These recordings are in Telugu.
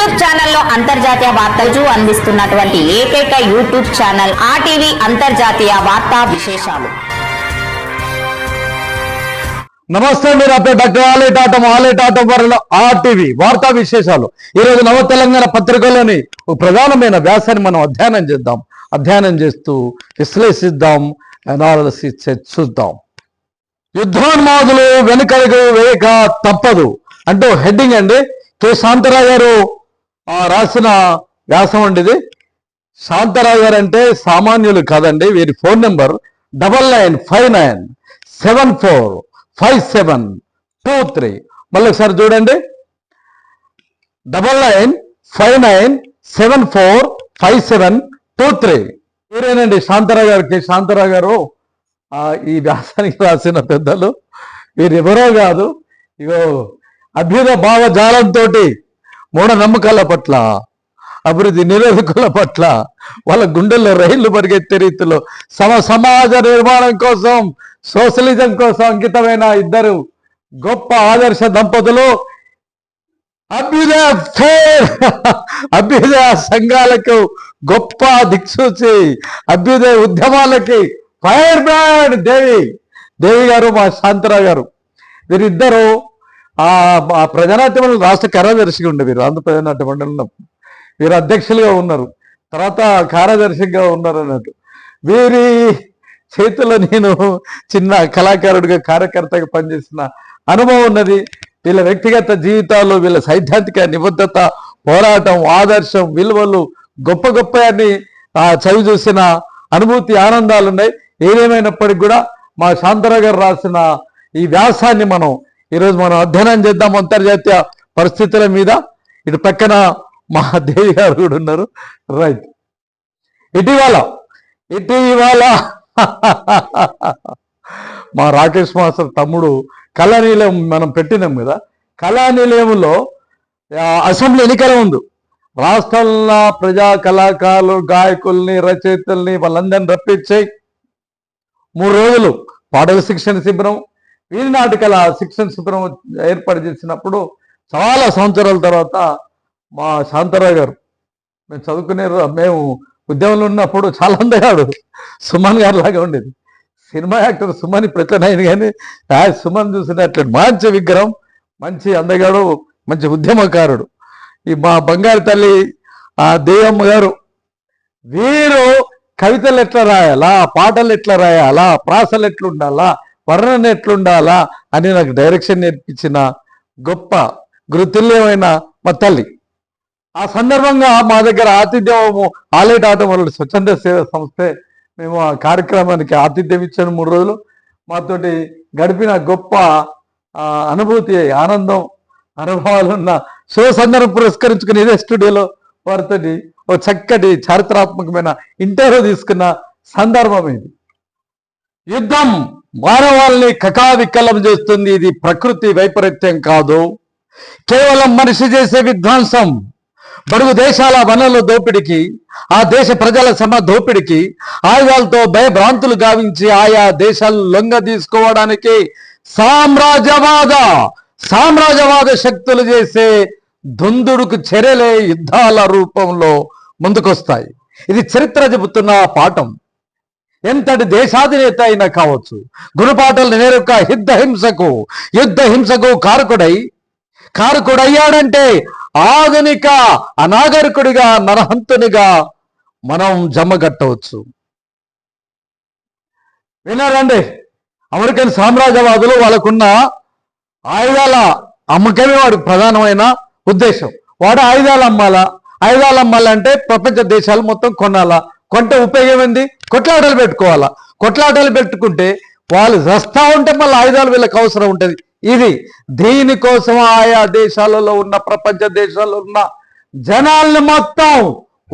యూట్యూబ్ ఛానల్లో అంతర్జాతీయ వార్తలు అందిస్తున్నటువంటి ఏకైక యూట్యూబ్ ఛానల్ ఆర్టీవీ అంతర్జాతీయ వార్తా విశేషాలు. నమస్తే మీరు అప్పుడు డాక్టర్ ఆలేట్ ఆటం ఆలేట్ ఆటం వారిలో ఆర్టీవీ వార్తా విశేషాలు. ఈరోజు నవ తెలంగాణ పత్రికలోని ప్రధానమైన వ్యాసాన్ని మనం అధ్యయనం చేద్దాం. అధ్యయనం చేస్తూ విశ్లేషిద్దాం అనాలసిస్ చూద్దాం. యుద్ధోన్మాదులు వెనుకలకు వేయక తప్పదు. అంటూ హెడ్డింగ్ అండి. కె. శాంతరావు గారు రాసిన వ్యాసం అండి ఇది శాంతరావు గారు అంటే సామాన్యులు కాదండి వీరి phone number double nine five nine seven four five seven two three. మళ్ళీ ఒకసారి చూడండి. Double nine five nine seven four five seven two three. వీరేనండి Shantarao గారికి? శాంతరావు గారు ఈ వ్యాసానికి రాసిన పెద్దలు. వీరెవరో కాదు. ఇగో అభ్యుత భావ జాలంతో మూఢనమ్మకాల పట్ల అభివృద్ధి నిరోధకుల పట్ల వాళ్ళ గుండెల్లో రైళ్ళు పరిగెత్తే రీతిలో సమ సమాజ నిర్మాణం కోసం సోషలిజం కోసం అంకితమైన ఇద్దరు గొప్ప ఆదర్శ దంపతులు అభ్యుదయ అభ్యుదయ సంఘాలకు గొప్ప దిక్సూచి అభ్యుదయ ఉద్యమాలకి ఫైర్ బ్రాండ్ దేవి. దేవి గారు మా శాంతరావు గారు. వీరిద్దరూ ఆ ఆ ప్రజానాట్య మండలి రాష్ట్ర కార్యదర్శిగా ఉండే వీరు ఆంధ్ర ప్రజానాట్య మండలిలో వీరు అధ్యక్షులుగా ఉన్నారు. తర్వాత కార్యదర్శిగా ఉన్నారు అన్నట్టు వీరి చేతిలో నేను చిన్న కళాకారుడిగా కార్యకర్తగా పనిచేసిన అనుభవం ఉన్నది. వీళ్ళ వ్యక్తిగత జీవితాలు వీళ్ళ సైద్ధాంతిక నిబద్ధత పోరాటం ఆదర్శం విలువలు గొప్ప గొప్ప అని ఆ, చదివి చూసిన అనుభూతి ఆనందాలు ఉన్నాయి. ఏదేమైనప్పటికీ కూడా మా శాంతరావు గారు రాసిన ఈ వ్యాసాన్ని మనం ఈరోజు మనం అధ్యయనం చేద్దాం అంతర్జాతీయ పరిస్థితుల మీద. ఇటు పక్కన మా దేవి గారు కూడా ఉన్నారు. రైట్. ఇటీవల ఇటీవల మా రాకేష్ మాస్టర్ తమ్ముడు కళానిలయం మనం పెట్టినాం కదా. కళానిలయంలో అసెంబ్లీ ఎన్నికల ఉంది రాష్ట్రంలో ప్రజా కళాకారులు గాయకుల్ని రచయితల్ని వాళ్ళందరిని రప్పించాయి మూడు రోజులు పాటల శిక్షణ శిబిరం వీధి నాటకాల శిక్షణ శిబిరం ఏర్పాటు చేసినప్పుడు చాలా సంవత్సరాల తర్వాత మా శాంతరావు గారు మేము చదువుకునే మేము ఉద్యమంలో ఉన్నప్పుడు చాలా అందగాడు. సుమన్ గారు లాగా ఉండేది. సినిమా యాక్టర్ సుమన్ ఇప్పుడు కానీ ఆ సుమన్ చూసినట్లు. మంచి విగ్రహం మంచి అందగాడు మంచి ఉద్యమకారుడు. ఈ మా బంగారు తల్లి ఆ దేవమ్మ గారు వీరు కవితలు ఎట్లా రాయాలా పాటలు ఎట్లా రాయాలా ప్రాసలు ఎట్లుండాలా వర్ణన ఎట్లుండాలా అని నాకు డైరెక్షన్ నేర్పించిన గొప్ప గురుతుల్యమైన మా తల్లి. ఆ సందర్భంగా మా దగ్గర ఆతిథ్యము ఆలేట్ ఆటం వల్ల స్వచ్ఛంద సేవ సంస్థే మేము ఆ కార్యక్రమానికి ఆతిథ్యం ఇచ్చాను మూడు రోజులు. మాతోటి గడిపిన గొప్ప అనుభూతి ఆనందం అనుభవాలు ఉన్న శుభ సందర్భం పురస్కరించుకుని ఇదే స్టూడియోలో వారితోటి ఓ చక్కటి చారిత్రాత్మకమైన ఇంటర్వ్యూ తీసుకున్న సందర్భం ఇది. యుద్ధం మానవాల్ని కకావికలం చేస్తుంది. ఇది ప్రకృతి వైపరీత్యం కాదు. కేవలం మనిషి చేసే విధ్వంసం. బడుగు దేశాల వనరుల దోపిడికి ఆ దేశ ప్రజల సమ దోపిడికి ఆయుధాలతో భయభ్రాంతులు గావించి ఆయా దేశాలు లొంగ తీసుకోవడానికి సామ్రాజ్యవాద సామ్రాజ్యవాద శక్తులు చేసే దుందుడుకు చర్యలే యుద్ధాల రూపంలో ముందుకొస్తాయి. ఇది చరిత్ర చెబుతున్న పాఠం. ఎంతటి దేశాధినేత అయినా కావచ్చు. గురుపాటలు నేరుక యుద్ధ హింసకు యుద్ధ హింసకు కారకుడై కారకుడయ్యాడంటే ఆధునిక అనాగరికుడిగా నరహంతునిగా మనం జమ్మగట్టవచ్చు విన్నారండి? అమెరికన్ సామ్రాజ్యవాదులు వాళ్ళకున్న ఆయుధాల అమ్మకమే వాడి ప్రధానమైన ఉద్దేశం. వాడు ఆయుధాలు అమ్మాలా? ఆయుధాలు అమ్మాలంటే ప్రపంచ దేశాలు మొత్తం కొనాలా? కొంటే ఉపయోగం ఏంది? కొట్లాటలు పెట్టుకోవాలా? కొట్లాటలు పెట్టుకుంటే వాళ్ళు వస్తా ఉంటే మళ్ళీ ఆయుధాలు వీళ్ళకి అవసరం ఉంటుంది. ఇది దీనికోసం ఆయా దేశాలలో ఉన్న ప్రపంచ దేశాల్లో ఉన్న జనాల్ని మొత్తం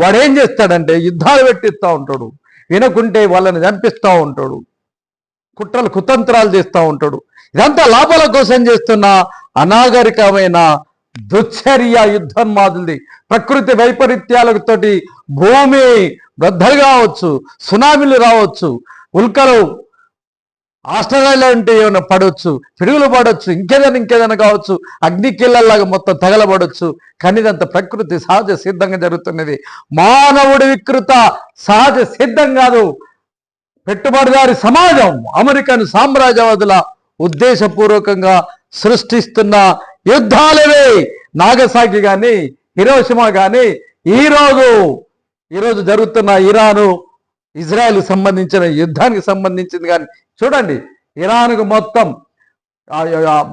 వాడు ఏం చేస్తాడంటే యుద్ధాలు పెట్టిస్తూ ఉంటాడు. వినకుంటే వాళ్ళని చంపిస్తూ ఉంటాడు. కుట్రలు కుతంత్రాలు చేస్తూ ఉంటాడు. ఇదంతా లాభాల కోసం చేస్తున్న అనాగరికమైన దుశ్చర్య యుద్ధం మాదిరిది. ప్రకృతి వైపరీత్యాలతోటి భూమి బ్రద్దలు కావచ్చు సునామీలు రావచ్చు ఉల్కలు ఆస్ట్రేలియా అంటే ఏమైనా పడవచ్చు పిడుగులు పడవచ్చు ఇంకేదైనా ఇంకేదైనా కావచ్చు అగ్నికిళ్ళలాగా మొత్తం తగలబడవచ్చు. కానీ ఇదంతా ప్రకృతి సహజ సిద్ధంగా జరుగుతున్నది. మానవుడి వికృత సహజ సిద్ధం కాదు. పెట్టుబడిదారి సమాజం అమెరికన్ సామ్రాజ్యవాదుల ఉద్దేశపూర్వకంగా సృష్టిస్తున్న యుద్ధాలవే. నాగసాకి కానీ హిరోషిమా కానీ ఈరోజు ఈరోజు జరుగుతున్న ఇరాను ఇజ్రాయెల్ సంబంధించిన యుద్ధానికి సంబంధించింది కానీ చూడండి ఇరాన్కు మొత్తం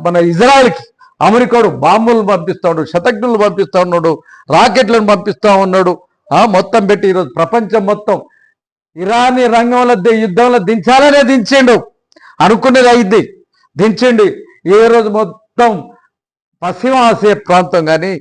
మన ఇజ్రాయెల్కి అమెరికాడు బాంబులు పంపిస్తాడు శతజ్ఞులు పంపిస్తా ఉన్నాడు రాకెట్లను పంపిస్తా ఉన్నాడు ఆ మొత్తం పెట్టి ఈరోజు ప్రపంచం మొత్తం ఇరానీ రంగంలో యుద్ధంలో దించాలనే దించిండు. అనుకునేది అయింది. దించండి. ఈ రోజు మొత్తం పశ్చిమ ఆసియా ప్రాంతం కానీ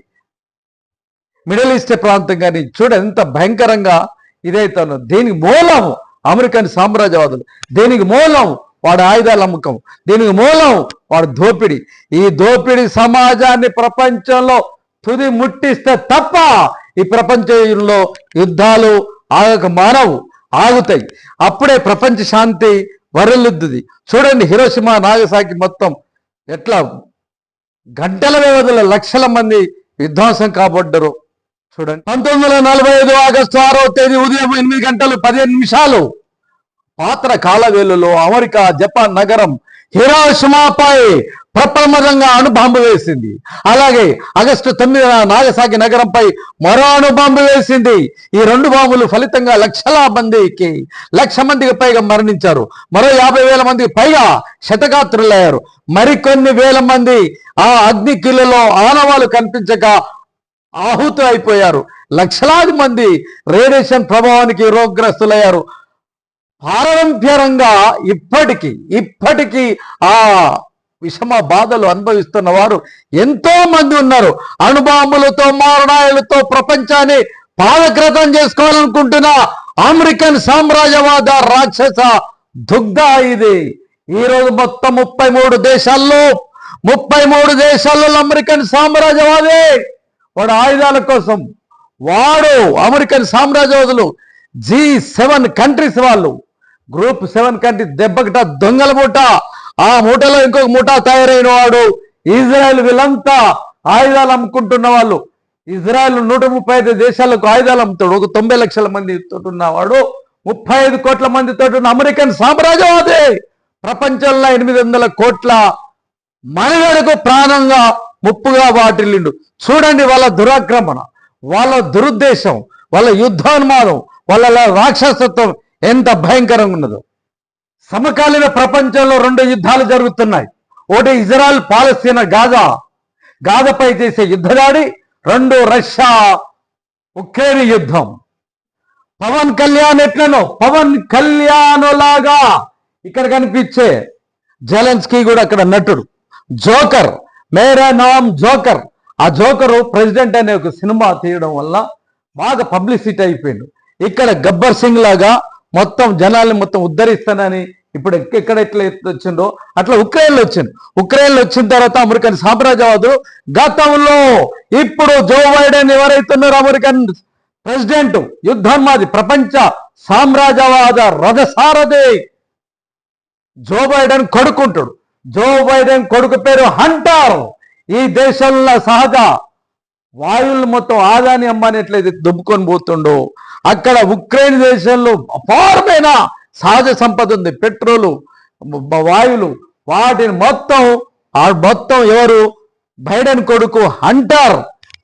మిడిల్ ఈస్ట్ ప్రాంతం కానీ చూడ ఎంత భయంకరంగా ఇదైతాను. దీనికి మూలం అమెరికన్ సామ్రాజ్యవాదులు? దీనికి మూలం వాడు ఆయుధాల అమ్మకం? దీనికి మూలం వాడు దోపిడి? ఈ దోపిడి సమాజాన్ని ప్రపంచంలో తుది ముట్టిస్తే తప్ప ఈ ప్రపంచంలో యుద్ధాలు ఆగక మానవు ఆగుతాయి. అప్పుడే ప్రపంచ శాంతి వరలుద్దుది. చూడండి హిరోషిమా నాగసాకి మొత్తం ఎట్లా గంటల వ్యవధిలో లక్షల మంది విధ్వంసం కాబడ్డరు. చూడండి. పంతొమ్మిది వందల నలభై ఐదు ఆగస్టు ఆరో తేదీ ఉదయం ఎనిమిది గంటలు పదిహేను నిమిషాలు పాత్ర కాలవేలులో అమెరికా జపాన్ నగరం హిరోషిమాపై ప్రప్రమదంగా అణుబాంబు వేసింది. అలాగే ఆగస్టు తొమ్మిదిన నాగసాకి నగరంపై మరో అణుబాంబు వేసింది. ఈ రెండు బాంబులు ఫలితంగా లక్షల మందికి లక్ష మందికి పైగా మరణించారు. మరో యాభై వేల మందికి పైగా శతగాత్రులయ్యారు. మరికొన్ని వేల మంది ఆ అగ్నికిలలో ఆనవాలు కనిపించక ఆహుతి అయిపోయారు. లక్షలాది మంది రేడియేషన్ ప్రభావానికి రోగ్రస్తులయ్యారు. పారంపర్యంగా ఇప్పటికీ ఇప్పటికీ ఆ విషమ బాధలు అనుభవిస్తున్న వారు ఎంతో మంది ఉన్నారు. అణుబాంబులతో మారణాయులతో ప్రపంచాన్ని పాదగ్రతం చేసుకోవాలనుకుంటున్న అమెరికన్ సామ్రాజ్యవాద రాక్షస దుగ్ధ ఇది. ఈరోజు మొత్తం ముప్పై మూడు దేశాల్లో ముప్పై మూడు దేశాల్లో అమెరికన్ సామ్రాజ్యవాదే. వాడు ఆయుధాల కోసం వాడు అమెరికన్ సామ్రాజ్యవాదులు జీ సెవెన్ కంట్రీస్ వాళ్ళు. గ్రూప్ సెవెన్ కంట్రీ దెబ్బకిట దొంగల మూట. ఆ మూటలో ఇంకొక మూట తయారైన వాడు. ఇజ్రాయెల్ వీళ్ళంతా ఆయుధాలు అమ్ముకుంటున్న వాళ్ళు. ఇజ్రాయెల్ నూట ముప్పై ఐదు దేశాలకు ఆయుధాలు అమ్ముతాడు. ఒక తొంభై లక్షల మంది ఉన్నవాడు ముప్పై ఐదు కోట్ల మందితో ఉన్న అమెరికన్ సామ్రాజ్యవాదే. ప్రపంచంలో ఎనిమిది వందల కోట్ల మనుగడకు ప్రాణంగా ముప్పుగా వాటిల్లిండు. చూడండి వాళ్ళ దురాక్రమణ వాళ్ళ దురుద్దేశం వాళ్ళ యుద్ధానుమానం వాళ్ళ రాక్షసత్వం ఎంత భయంకరంగా ఉన్నదో. సమకాలీన ప్రపంచంలో రెండు యుద్ధాలు జరుగుతున్నాయి. ఒకటి ఇజ్రాయల్ పాలస్తీనా గాజా. గాజాపై చేసే యుద్ధదాడి రెండు రష్యా ఉక్రెయిన్ యుద్ధం. పవన్ కళ్యాణ్ ఎట్లనో పవన్ కళ్యాణ్ లాగా ఇక్కడ కనిపించే జలెన్స్కీ కూడా అక్కడ నటుడు. Joker Mera Naam joker. ఆ జోకరు ప్రెసిడెంట్ అనే ఒక సినిమా తీయడం వల్ల బాగా పబ్లిసిటీ అయిపోయింది. ఇక్కడ గబ్బర్ సింగ్ లాగా మొత్తం జనాల్ని మొత్తం ఉద్ధరిస్తానని ఇప్పుడు ఎక్కడ ఎట్లా వచ్చిందో అట్లా ఉక్రెయిన్లో వచ్చింది. ఉక్రెయిన్లో వచ్చిన తర్వాత అమెరికన్ సామ్రాజ్యవాదులు గతంలో ఇప్పుడు జో బైడెన్ ఎవరైతున్నారు అమెరికన్ ప్రెసిడెంట్ యుద్ధోన్మాది ప్రపంచ సామ్రాజ్యవాద రథసారథి జో బైడెన్ కొడుకుంటాడు. జో బైడెన్ కొడుకు పేరు హంటర్. ఈ దేశంలో సహజ వాయువులు మొత్తం ఆదాని అమ్మాని ఎట్లయితే దుబ్బుకొని పోతుండో అక్కడ ఉక్రెయిన్ దేశంలో అపారమైన సహజ సంపద ఉంది. పెట్రోలు వాయులు వాయువులు వాటిని మొత్తం ఆ మొత్తం ఎవరు? బైడెన్ కొడుకు హంటర్.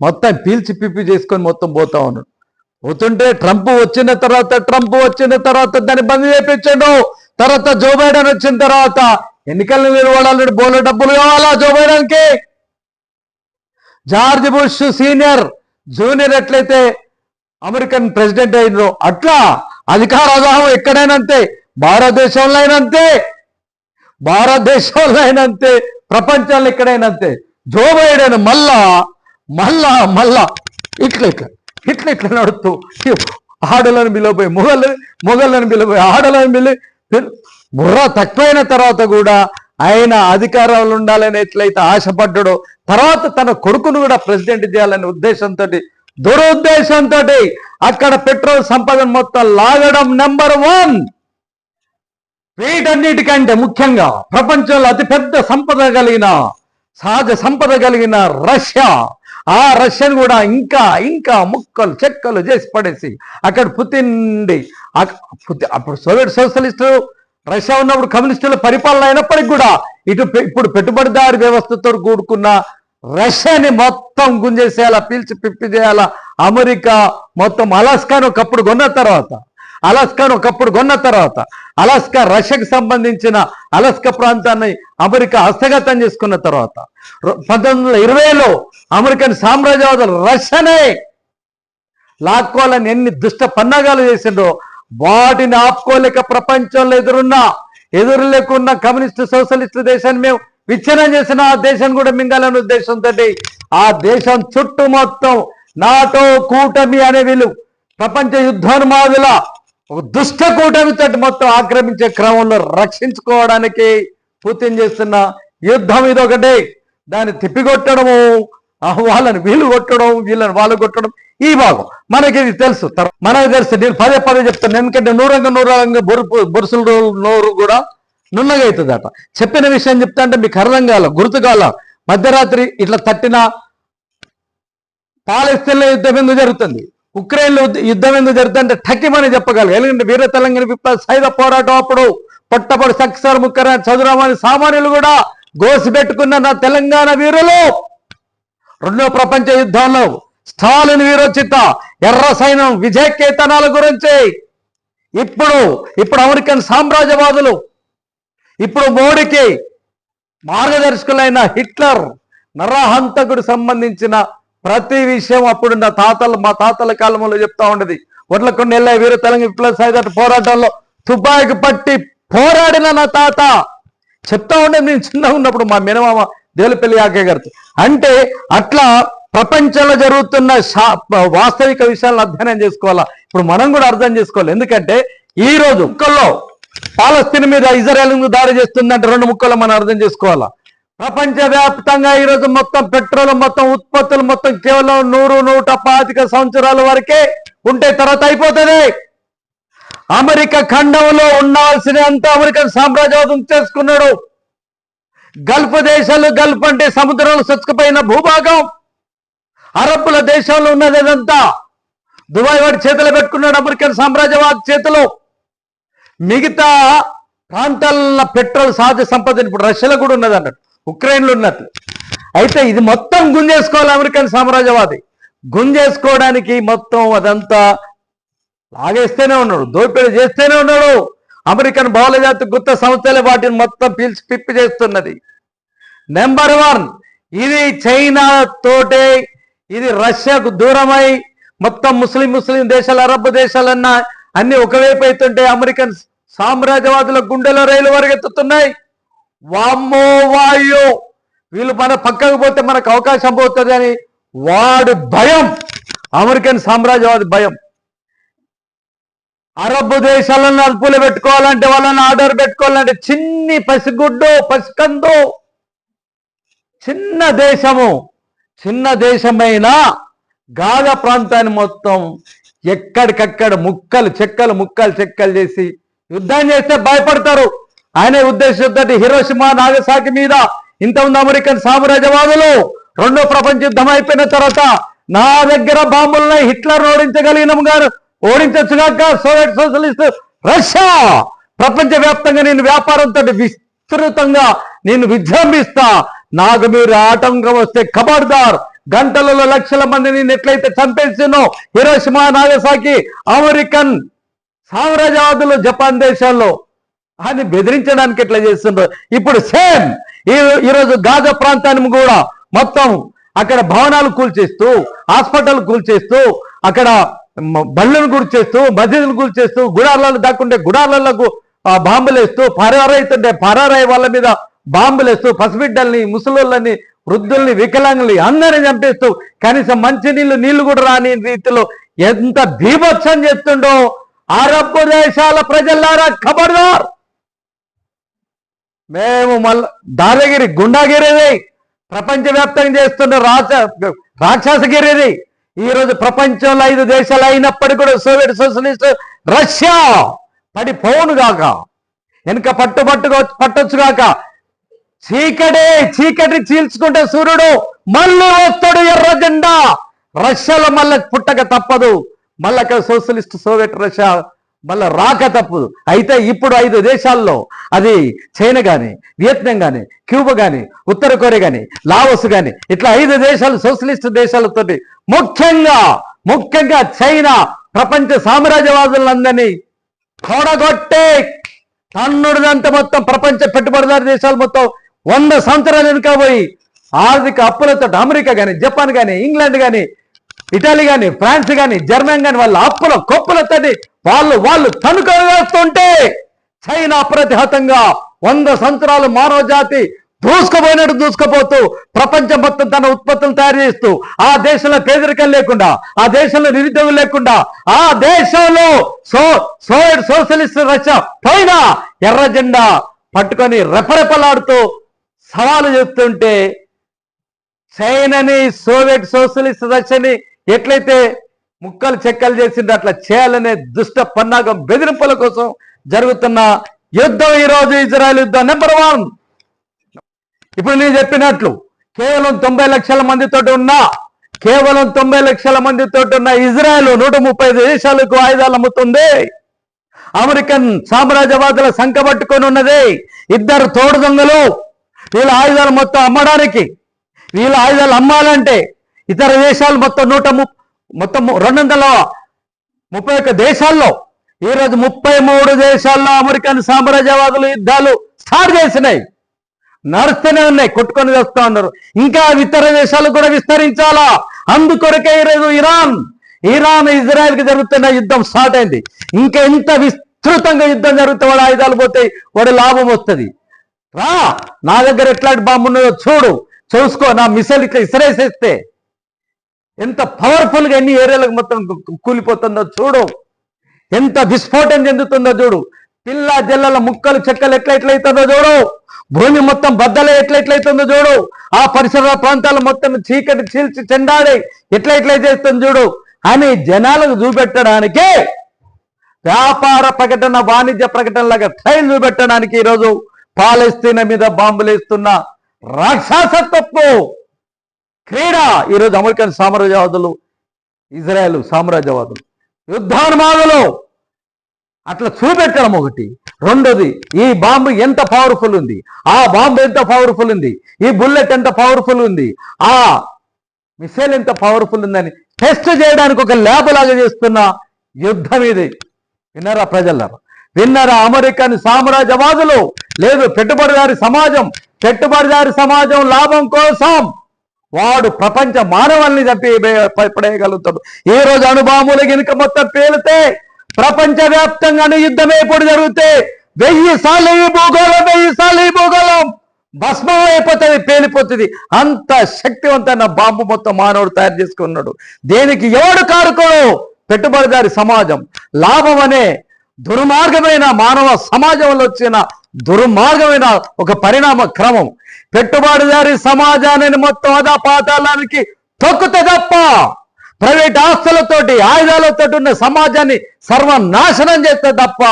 మొత్తం పీల్చి పిప్పి చేసుకొని మొత్తం పోతా ఉన్నాడు. పోతుంటే ట్రంప్ వచ్చిన తర్వాత ట్రంప్ వచ్చిన తర్వాత దాన్ని బంద్ చేయించాడు తర్వాత జో బైడెన్ వచ్చిన తర్వాత ఎన్నికలు నిలబడాలంటే బోలో డబ్బులు కావాలా జో బైడెన్కి? జార్జ్ బుష్ సీనియర్ జూనియర్ ఎట్లయితే అమెరికన్ ప్రెసిడెంట్ అయినో అట్లా అధికార అదాహం ఎక్కడైనా అంతే భారతదేశంలో అయినంతే భారతదేశంలో అయినంతే ప్రపంచంలో ఎక్కడైనంతే? జో బైడెన్ మళ్ళా మళ్ళా మళ్ళా ఇట్లా ఇట్లా ఇట్లా ఇట్లా నడుతూ ఆడలను బిలవపోయి మొగలు మొగలను బిలవపోయి ఆడలను పిలి బుర్ర తక్కువైన తర్వాత కూడా ఆయన అధికారంలో ఉండాలని ఎట్లయితే ఆశపడ్డాడో తర్వాత తన కొడుకును కూడా ప్రెసిడెంట్ చేయాలనే ఉద్దేశంతో దురుద్దేశంతో అక్కడ పెట్రోల్ సంపదను మొత్తం లాగడం నెంబర్ వన్. వీటన్నిటికంటే ముఖ్యంగా ప్రపంచంలో అతిపెద్ద సంపద కలిగిన సహజ సంపద కలిగిన రష్యా. ఆ రష్యను కూడా ఇంకా ఇంకా ముక్కలు చెక్కలు చేసి పడేసి అక్కడ పుతిండి అప్పుడు సోవియట్ సోషలిస్టులు రష్యా ఉన్నప్పుడు కమ్యూనిస్టుల పరిపాలన అయినప్పటికీ కూడా ఇటు పె- ఇప్పుడు పెట్టుబడిదారు వ్యవస్థతో కూడుకున్న రష్యాని మొత్తం గుంజేసేయాలా పీల్చి పిప్పి చేయాలా అమెరికా మొత్తం అలాస్కాను ఒకప్పుడు కొన్న తర్వాత అలాస్కాను ఒకప్పుడు కొన్న తర్వాత అలాస్కా రష్యాకు సంబంధించిన అలాస్కా ప్రాంతాన్ని అమెరికా హస్తగతం చేసుకున్న తర్వాత పంతొమ్మిది వందల ఇరవైలో అమెరికన్ సామ్రాజ్యవాదులు రష్యానే లాక్కోవాలని ఎన్ని దుష్ట పన్నాగాలు చేసిండ్రో వాటిని ఆపుకోలేక ప్రపంచంలో ఎదురున్న ఎదురు లేకున్న కమ్యూనిస్ట్ సోషలిస్ట్ దేశాన్ని మేము విచ్ఛిన్నం చేసిన ఆ దేశం కూడా మింగాలనే ఉద్దేశంతో ఆ దేశం చుట్టూ మొత్తం నాటో కూటమి అనే వీళ్ళు ప్రపంచ యుద్ధానుమాదుల దుష్ట కూటమితో మొత్తం ఆక్రమించే క్రమంలో రక్షించుకోవడానికి పుతిన్ చేస్తున్న యుద్ధం ఇది ఒకటి దాన్ని తిప్పికొట్టడము వాళ్ళని వీళ్ళు కొట్టడం వీళ్ళని వాళ్ళు కొట్టడం ఈ భాగం మనకి ఇది తెలుసు. మనకి తెలుసు. నేను పదే పదే చెప్తాను. ఎందుకంటే నూరంగా నూరంగా బొరుపు బొరుసులు నోరు కూడా నున్నగా అవుతుందట. చెప్పిన విషయం చెప్తా అంటే మీకు అర్థం కాల గుర్తు కాల. మధ్యరాత్రి ఇట్లా తట్టిన పాలస్తీన్లో యుద్ధం ఎందుకు జరుగుతుంది? ఉక్రెయిన్లో యుద్ధం ఎందుకు జరుగుతుంది అంటే ఠక్కిమని చెప్పగలరు. ఎందుకంటే వీర తెలంగాణ విప్లవ సైద పోరాటం అప్పుడు పొట్టపడి సక్సర్ ముక్కర చదురామని సామాన్యులు కూడా గోసి పెట్టుకున్న నా తెలంగాణ వీరులు. రెండో ప్రపంచ యుద్ధంలో స్టాలిన్ వీరోచిత ఎర్ర సైన్యం విజయ కేతనాల గురించి. ఇప్పుడు ఇప్పుడు అమెరికన్ సామ్రాజ్యవాదులు ఇప్పుడు మోడీకి మార్గదర్శకులైన హిట్లర్ నరహంతకుడు సంబంధించిన ప్రతి విషయం అప్పుడు నా తాతలు మా తాతల కాలంలో చెప్తా ఉండేది. ఒట్ల కొన్ని వీర తెలంగాణ విప్లవ సాయుధ పోరాటంలో తుపాకి పట్టి పోరాడిన నా తాత. చెప్తా ఉండేది నేను చిన్నగా ఉన్నప్పుడు మా మినమామ దేవులపల్లి యాకే గారితో. అంటే అట్లా ప్రపంచంలో జరుగుతున్న వాస్తవిక విషయాలను అధ్యయనం చేసుకోవాలా? ఇప్పుడు మనం కూడా అర్థం చేసుకోవాలి. ఎందుకంటే ఈ రోజు ముక్కల్లో పాలస్తీన్ మీద ఇజ్రాయెల్ మీద దాడి చేస్తుందంటే రెండు ముక్కలు మనం అర్థం చేసుకోవాలా? ప్రపంచవ్యాప్తంగా ఈరోజు ఈ రోజు మొత్తం పెట్రోల్ మొత్తం ఉత్పత్తులు మొత్తం కేవలం నూరు నూట పాతిక సంవత్సరాల వరకే ఉంటే తర్వాత అయిపోతుంది. అమెరికా ఖండంలో ఉండాల్సినంత అమెరికన్ సామ్రాజ్యవాదం చేసుకున్నాడు. గల్ఫ్ దేశాలు గల్ఫ్ అంటే సముద్రంలో చచ్చుకుపోయిన భూభాగం. అరబ్బుల దేశంలో ఉన్నది అదంతా. దుబాయ్ వాడి చేతిలో పెట్టుకున్నాడు అమెరికన్ సామ్రాజ్యవాద చేతిలో. మిగతా ప్రాంతాల పెట్రోల్ సహజ సంపద ఇప్పుడు రష్యాలో కూడా ఉన్నది అన్నట్టు. ఉక్రెయిన్లో ఉన్నట్లు అయితే ఇది మొత్తం గుంజేసుకోవాలి అమెరికన్ సామ్రాజ్యవాది. గుంజేసుకోవడానికి మొత్తం అదంతా లాగేస్తేనే ఉన్నాడు దోపిడీ చేస్తేనే ఉన్నాడు. అమెరికన్ బహుళజాతి గుత్త సంస్థలే వాటిని మొత్తం పీల్చి పిప్పి చేస్తున్నది. నెంబర్ వన్ ఇది చైనా తోటే ఇది రష్యాకు దూరమై మొత్తం ముస్లిం ముస్లిం దేశాలు అరబ్ దేశాలన్నా అన్ని ఒకవైపు అవుతుంటే అమెరికన్ సామ్రాజ్యవాదుల గుండెలో రైలు వరగెత్తుతున్నాయి. వామ్మో వాయో వీళ్ళు మన పక్కకు పోతే మనకు అవకాశం పోతుంది అని వాడు భయం. అమెరికన్ సామ్రాజ్యవాది భయం. అరబ్ దేశాలను అల్పులు పెట్టుకోవాలంటే వాళ్ళని ఆర్డర్ పెట్టుకోవాలంటే చిన్ని పసిగుడ్డు పసికందు చిన్న దేశము. చిన్న దేశమైనా గాజా ప్రాంతాన్ని మొత్తం ఎక్కడికక్కడ ముక్కలు చెక్కలు ముక్కలు చెక్కలు చేసి యుద్ధం చేస్తే భయపడతారు. ఆయన ఉద్దేశించి హిరోషిమా నాగసాకి మీద ఇంతమంది అమెరికన్ సామ్రాజ్యవాదులు. రెండో ప్రపంచ యుద్ధం అయిపోయిన తర్వాత నా దగ్గర బాంబులను హిట్లర్ ఓడించగలిగినాము గారు ఓడించచ్చుగాక సోవియట్ సోషలిస్ట్ రష్యా? ప్రపంచ వ్యాప్తంగా నేను వ్యాపారంతో విస్తృతంగా నేను విజృంభిస్తా. నాకు మీరు ఆటంకం వస్తే ఖబర్దార్ గంటలలో లక్షల మందిని ఎట్లయితే చంపేసినో హిరోషిమా నాగసాకి అమెరికన్ సామ్రాజ్యవాదులు జపాన్ దేశాల్లో అని బెదిరించడానికి ఎట్లా చేస్తున్నారు ఇప్పుడు సేమ్ ఈ ఈరోజు గాజా ప్రాంతాన్ని కూడా మొత్తం అక్కడ భవనాలు కూల్చేస్తూ హాస్పిటల్ కూల్చేస్తూ అక్కడ బళ్ళను కూల్చేస్తూ మసీదులు కూల్చేస్తూ గుడార్లలో దాక్కుంటే గుడార్లకు ఆ, బాంబులు వేస్తూ పరారైతుంటే పరారై వాళ్ళ మీద బాంబులేస్తూ పసిబిడ్డల్ని ముసలోళ్ళని వృద్ధుల్ని వికలాంగుల్ని అందరిని చంపేస్తూ కనీసం మంచి నీళ్ళు నీళ్ళు కూడా రాని రీతిలో ఎంత భీభత్సం చేస్తుండో అరబ్ దేశాల ప్రజలారా ఖబర్దార్ మేము మళ్ళా దాదాగిరి గుండాగిరిది ప్రపంచవ్యాప్తంగా చేస్తున్న రాక్ష రాక్షసగిరిది ఈరోజు ప్రపంచంలో ఐదు దేశాలు అయినప్పటికీ కూడా సోవియట్ సోషలిస్ట్ రష్యా పడిపోను గాక వెనుక పట్టు పట్టుకో పట్టొచ్చుగాక. చీకడే చీకటి చీల్చుకుంటే సూర్యుడు మళ్ళీ వస్తాడు ఎర్ర జెండా. రష్యాలో మళ్ళీ పుట్టక తప్పదు. మళ్ళీ సోషలిస్ట్ సోవియట్ రష్యా మళ్ళీ రాక తప్పదు. అయితే ఇప్పుడు ఐదు దేశాల్లో అది చైనా కానీ వియత్నాం కానీ క్యూబా కానీ ఉత్తర కొరియా కానీ లావోస్ కానీ ఇట్లా ఐదు దేశాలు సోషలిస్ట్ దేశాలతో ముఖ్యంగా ముఖ్యంగా చైనా ప్రపంచ సామ్రాజ్యవాదులందరినీ తోడగొట్టే తన్నుడినంత మొత్తం ప్రపంచ పెట్టుబడిదారు దేశాలు మొత్తం వంద సంవత్సరాలు వెనుక పోయి ఆర్థిక అప్పులతో అమెరికా కానీ జపాన్ కానీ ఇంగ్లాండ్ కానీ ఇటలీ కానీ ఫ్రాన్స్ కానీ జర్మన్ కానీ వాళ్ళ అప్పుల కొప్పులతోటి వాళ్ళు వాళ్ళు తనుకలు వేస్తుంటే చైనా అప్రతిహతంగా వంద సంవత్సరాలు మానవ జాతి దూసుకుపోయినట్టు దూసుకుపోతూ ప్రపంచం మొత్తం తన ఉత్పత్తులు తయారు చేస్తూ ఆ దేశంలో పేదరికం లేకుండా ఆ దేశంలో నిరుద్యోగం లేకుండా ఆ దేశంలో సో సోవియట్ సోషలిస్ట్ రష్యా పైన ఎర్ర జెండా పట్టుకొని రెపరెపలాడుతూ సవాలు చెప్తుంటే చైనాని సోవియట్ సోషలిస్ట్ రష్యని ఎట్లయితే ముక్కలు చెక్కలు చేసిండ్రు అట్లా చేయాలనే దుష్ట పన్నాగం బెదిరింపుల కోసం జరుగుతున్న యుద్ధం ఈ రోజు యుద్ధం నెంబర్ వన్. ఇప్పుడు నేను చెప్పినట్లు కేవలం తొంభై లక్షల మందితో ఉన్న కేవలం తొంభై లక్షల మందితో ఉన్న ఇజ్రాయెల్ నూట ముప్పై దేశాలకు ఆయుధాలు అమ్ముతుంది. అమెరికన్ సామ్రాజ్యవాదుల సంకబట్టుకొని ఉన్నది. ఇద్దరు తోడు దొంగలు వీళ్ళ ఆయుధాలు మొత్తం అమ్మడానికి వీళ్ళ ఆయుధాలు అమ్మాలంటే ఇతర దేశాలు మొత్తం నూట ము మొత్తం రెండు వందల ముప్పై ఒక్క దేశాల్లో ఈరోజు ముప్పై మూడు దేశాల్లో అమెరికన్ సామ్రాజ్యవాదులు యుద్ధాలు స్టార్ట్ చేసినాయి. నడుస్తూనే ఉన్నాయి కొట్టుకొని వస్తూ ఉన్నారు. ఇంకా ఇతర దేశాలు కూడా విస్తరించాలా? అందుకొరకే ఈరోజు ఇరాన్ ఇరాన్ ఇజ్రాయెల్కి జరుగుతున్న యుద్ధం స్టార్ట్ అయింది. ఇంకా ఎంత విస్తృతంగా యుద్ధం జరిగితే వాడు ఆయుధాలు పోతాయి వాడు లాభం వస్తుంది. రా! నా దగ్గర ఎట్లాంటి బాంబు ఉన్నదో చూడు. చూసుకో నా మిసైల్ ఇట్లా ఇసిరేసేస్తే ఎంత పవర్ఫుల్గా ఎన్ని ఏరియాలకు మొత్తం కూలిపోతుందో చూడు. ఎంత విస్ఫోటం చెందుతుందో చూడు. పిల్ల జల్లల ముక్కలు చెక్కలు ఎట్లా ఎట్లయితుందో చూడు. భూమి మొత్తం బద్దలే ఎట్లా ఎట్లయితుందో చూడు. ఆ పరిసర ప్రాంతాలు మొత్తం చీకటి చీల్చి చెండాడి ఎట్లా ఎట్లా చేస్తుంది చూడు. అని జనాలకు చూపెట్టడానికి వ్యాపార ప్రకటన వాణిజ్య ప్రకటనలాగా ట్రైల్ చూపెట్టడానికి ఈరోజు పాలస్తీన మీద బాంబులు వేస్తున్న రాక్షసత్వపు క్రీడ ఈరోజు అమెరికన్ సామ్రాజ్యవాదులు ఇజ్రాయెల్ సామ్రాజ్యవాదులు. యుద్ధానుమాదులు అట్లా చూపెట్టడం ఒకటి. రెండోది ఈ బాంబు ఎంత పవర్ఫుల్ ఉంది? ఆ బాంబు ఎంత పవర్ఫుల్ ఉంది? ఈ బుల్లెట్ ఎంత పవర్ఫుల్ ఉంది? ఆ మిసైల్ ఎంత పవర్ఫుల్ ఉందని టెస్ట్ చేయడానికి ఒక ల్యాబ్ లాగా చేస్తున్న యుద్ధం ఇది. విన్నారా ప్రజలారా? విన్నరా అమెరికన్ సామ్రాజ్యవాదులు. లేదు పెట్టుబడిదారి సమాజం. పెట్టుబడిదారి సమాజం లాభం కోసం వాడు ప్రపంచ మానవాల్ని చంపి పడేయగలుగుతాడు. ఈ రోజు అణుబాంబులు గినుక మొత్తం పేలితే ప్రపంచ వ్యాప్తంగానే యుద్ధం జరిగితే వెయ్యి సార్లు ఈ భూగోళం వెయ్యి సార్లు ఈ భూగోళం భస్మం అయిపోతుంది పేలిపోతుంది. అంత శక్తివంతమైన బాంబు మొత్తం మానవుడు తయారు చేసుకున్నాడు. దేనికి ఎవడు కారుకోడు? పెట్టుబడిదారి సమాజం. లాభం అనే దుర్మార్గమైన మానవ సమాజంలో వచ్చిన దుర్మార్గమైన ఒక పరిణామ క్రమం. పెట్టుబడిదారి సమాజాన్ని మొత్తం అదా పాతాళానికి తొక్కుతే తప్ప ప్రైవేట్ ఆస్తులతోటి ఆయుధాలతోటి ఉన్న సమాజాన్ని సర్వనాశనం చేస్తే తప్ప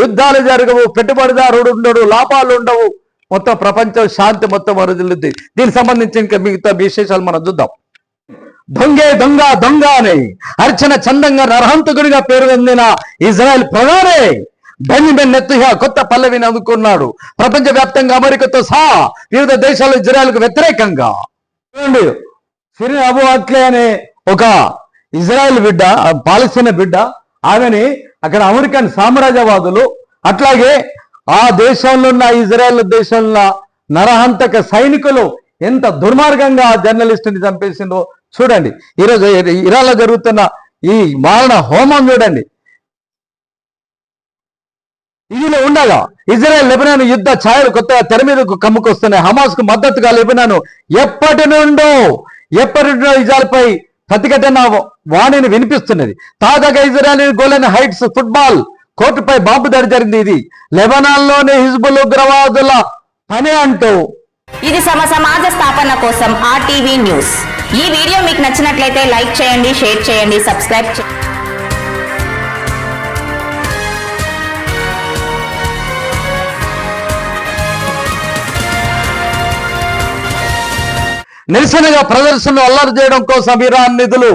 యుద్ధాలు జరగవు పెట్టుబడిదారుడు ఉండడు లాభాలు ఉండవు. మొత్తం ప్రపంచం శాంతి మొత్తం వరదిల్లుద్ది. దీనికి సంబంధించి ఇంకా మిగతా విశేషాలు మనం చూద్దాం. దొంగే దొంగ దొంగ అని అర్చన చందంగా నరహంతకుడిగా పేరు పొందిన ఇజ్రాయెల్ ప్రధానే బెన్యమిన్ నెత్తుహా కొత్త పల్లవిని అందుకున్నాడు. ప్రపంచ వ్యాప్తంగా అమెరికాతో సహా వివిధ దేశాలు ఇజ్రాయెల్కు వ్యతిరేకంగా. చూడండి అబు అట్లే అనే ఒక ఇజ్రాయెల్ బిడ్డ పాలస్తీన బిడ్డ ఆమెని అక్కడ అమెరికన్ సామ్రాజ్యవాదులు అట్లాగే ఆ దేశంలో ఉన్న ఇజ్రాయెల్ దేశంలో నరహంతక సైనికులు ఎంత దుర్మార్గంగా ఆ జర్నలిస్టుని చంపేసిందో చూడండి ఈరోజు ఇరాన్లో జరుగుతున్న ఈ మారణ హోమం చూడండి. ఇదిలో ఉండగా ఇజ్రాయెల్ లెబనాన్ యుద్ధ ఛాయలు కొత్తగా తెర మీదకు కమ్ముకొస్తున్నాయి. హమాస్కు మద్దతుగా లెబనాన్ ఎప్పటి నుండో ఎప్పటి నుండో ఇజ్రాయల్పై ప్రతిఘటన వాణిని వినిపిస్తున్నది. తాజాగా ఇజ్రాయల్ గోలెన్ హైట్స్ ఫుట్బాల్ కోర్టుపై బాంబు దాడి జరిగింది ఇది. లెబనాన్లోని హిజ్బుల్ ఉగ్రవాదుల పని అంటూ. ఇది సమ సమాజ స్థాపన కోసం ఆర్టీవీ న్యూస్. ఈ వీడియో మీకు నచ్చినట్లయితే లైక్ చేయండి షేర్ చేయండి సబ్స్క్రైబ్ చేయండి నిరసనగా ప్రదర్శనలు అల్లరి చేయడం కోసం ఇరాన్ నిధులు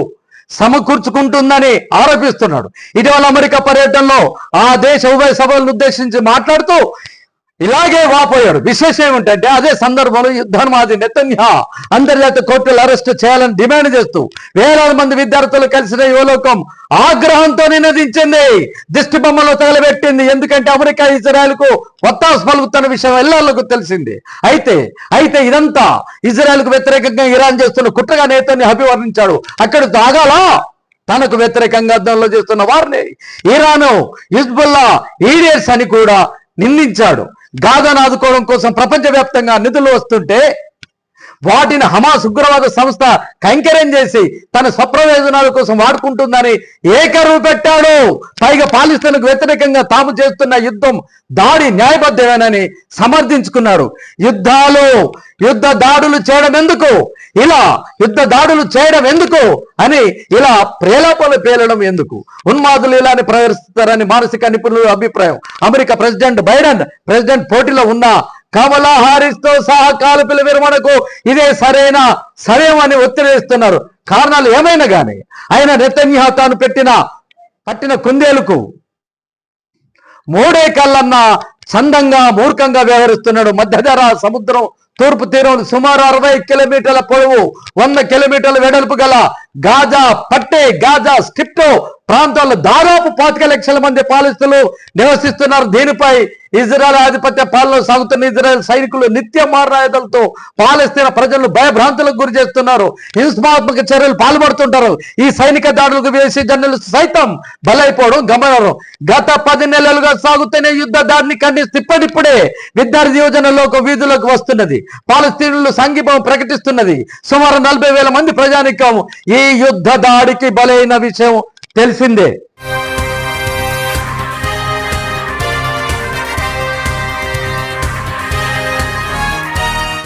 సమకూర్చుకుంటుందని ఆరోపిస్తున్నాడు. ఇటీవల అమెరికా పర్యటనలో ఆ దేశ ఉభయ సభలను ఉద్దేశించి మాట్లాడుతూ ఇలాగే వాపోయాడు. విశేషం ఏమిటంటే అదే సందర్భంలో యుద్ధమాది నెతన్యా అంతర్జాతీయ కోర్టులు అరెస్ట్ చేయాలని డిమాండ్ చేస్తూ వేలాది మంది విద్యార్థులు కలిసిన యువలోకం ఆగ్రహంతో నినదించింది. దిష్టి బొమ్మలో తగలబెట్టింది. ఎందుకంటే అమెరికా ఇజ్రాయెల్కు ఒత్తాసు పలుకుతున్న విషయం ఎల్లాలకు తెలిసింది. అయితే అయితే ఇదంతా ఇజ్రాయెల్కు వ్యతిరేకంగా ఇరాన్ చేస్తున్న కుట్రగా నేతని అభివర్ణించాడు. అక్కడ తాగాలా? తనకు వ్యతిరేకంగా అర్థంలో చేస్తున్న వారిని. ఇరాను హిజ్బుల్లా ఈడేట్స్ అని కూడా నిందించాడు. గాజాను ఆదుకోవడం కోసం ప్రపంచవ్యాప్తంగా నిధులు వస్తుంటే వాటిని హమాస్ ఉగ్రవాద సంస్థ కైంకర్యం చేసి తన స్వప్రయోజనాల కోసం వాడుకుంటుందని ఏకరువు పెట్టాడు. పైగా పాలిస్తీన్కు వ్యతిరేకంగా తాము చేస్తున్న యుద్ధం దాడి న్యాయబద్ధమేనని సమర్థించుకున్నాడు యుద్ధాలు యుద్ధ దాడులు చేయడం ఎందుకు? ఇలా యుద్ధ దాడులు చేయడం ఎందుకు? అని ఇలా ప్రేలాపలు పేలడం ఎందుకు? ఉన్మాదులు ఇలానే ప్రదర్శిస్తారని మానసిక నిపుణుల అభిప్రాయం. అమెరికా ప్రెసిడెంట్ బైడెన్ ప్రెసిడెంట్ పోటీలో ఉన్న కమలా హారిస్తో సహా కాల్పుల విరమణకు ఇదే సరైన సమయమని ఒత్తిడి ఇస్తున్నారు కారణాలు ఏమైనా కానీ ఆయన నెతన్యా తాను పెట్టిన పట్టిన కుందేలుకు మూడే కళ్ళన్న చందంగా మూర్ఖంగా వ్యవహరిస్తున్నాడు. మధ్యధర సముద్రం తూర్పు తీరం సుమారు అరవై కిలోమీటర్ల పొడవు వంద కిలోమీటర్ల వెడల్పు గల గాజా పట్టే గాజా స్క్రిప్ట్ ప్రాంతాల్లో దాదాపు పాతిక లక్షల మంది పాలిస్తులు నివసిస్తున్నారు. దీనిపై ఇజ్రాయల్ ఆధిపత్య పాలన సాగుతున్న ఇజ్రాయెల్ సైనికులు నిత్య మారణాయుధాలతో పాలస్తీన ప్రజలను భయభ్రాంతులకు గురి చేస్తున్నారు. హింసాత్మక చర్యలు పాల్పడుతుంటారు. ఈ సైనిక దాడులకు వేసి జనులు సైతం బలైపోవడం గమనం గత పది నెలలుగా సాగుతున్న యుద్ధ దాడిని ఖండిస్తూ ఇప్పటిప్పుడే విద్యార్థి యోజనలోకి వీధులకు వస్తున్నది. పాలస్తీనులు సంఘీభావం ప్రకటిస్తున్నది. సుమారు నలభై వేల మంది ప్రజానికం ఈ యుద్ధ దాడికి బలైన విషయం తెలిసిందే.